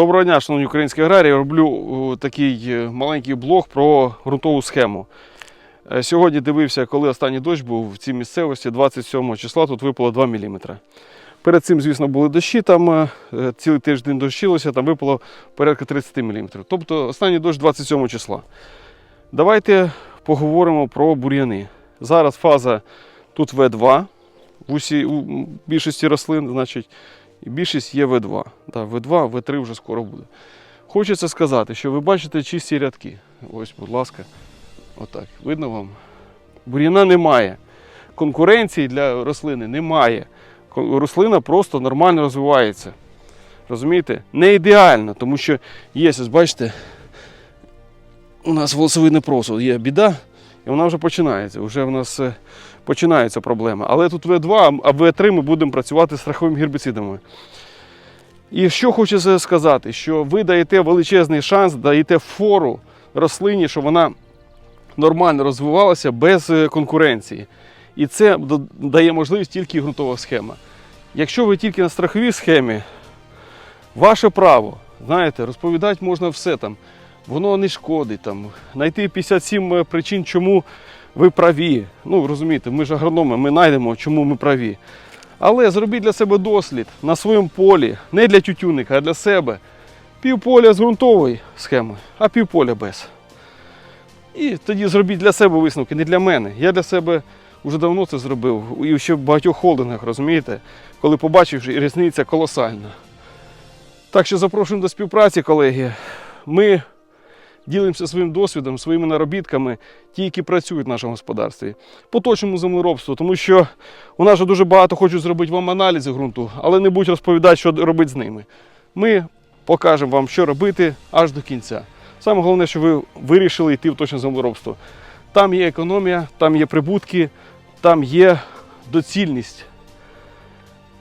Доброго дня, шановні українські аграрії. Роблю такий е, маленький блог про ґрунтову схему. Е, Сьогодні дивився, коли останній дощ був в цій місцевості, 27 числа, тут випало 2 мм. Перед цим, звісно, були дощі, там е, е, цілий тиждень дощилося, там випало порядка 30 мм. Тобто останній дощ 27 числа. Давайте поговоримо про бур'яни. Зараз фаза тут В2 в усій у більшості рослин, значить, і більшість є В2. Да, В2, В3 вже скоро буде. Хочеться сказати, що ви бачите чисті рядки. Ось, будь ласка, отак. Видно вам? Бур'яна немає. Конкуренції для рослини немає. Рослина просто нормально розвивається. Розумієте? Не ідеально, тому що є, ось бачите, у нас волосовидний просуд, є біда, вона вже починається. Вже в нас е, починаються проблеми. Але тут В2, а В3 ми будемо працювати з страховими гербіцидами. І що хочу сказати, що ви даєте величезний шанс, даєте фору рослині, щоб вона нормально розвивалася без е, конкуренції. І це дає можливість тільки ґрунтова схема. Якщо ви тільки на страховій схемі, ваше право, знаєте, розповідати можна все там. Воно не шкодить там. Знайти 57 причин, чому ви праві. Ну, розумієте, ми ж агрономи, ми знайдемо, чому ми праві. Але зробіть для себе дослід на своєму полі, не для тютюника, а для себе. Півполя з ґрунтової схеми, а півполя без. І тоді зробіть для себе висновки, не для мене. Я для себе вже давно це зробив. І ще в багатьох холдингах, розумієте, коли побачив, що різниця колосальна. Так що запрошуємо до співпраці, колеги. Ми ділимося своїм досвідом, своїми наробітками, ті, які працюють в нашому господарстві, по точному землеробству, тому що у нас же дуже багато хочуть зробити вам аналізи ґрунту, але не будуть розповідати, що робити з ними. Ми покажемо вам, що робити аж до кінця. Саме головне, що ви вирішили йти в точне землеробство. Там є економія, там є прибутки, там є доцільність.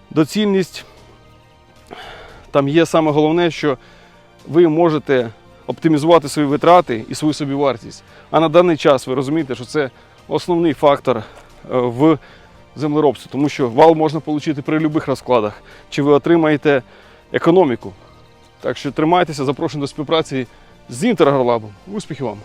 Доцільність, там є саме головне, що ви можете оптимізувати свої витрати і свою собівартість. А на даний час ви розумієте, що це основний фактор е, в землеробстві, тому що вал можна отримати при будь-яких розкладах, чи ви отримаєте економіку. Так що тримайтеся, запрошую до співпраці з Інтергарлабом. Успіхів вам!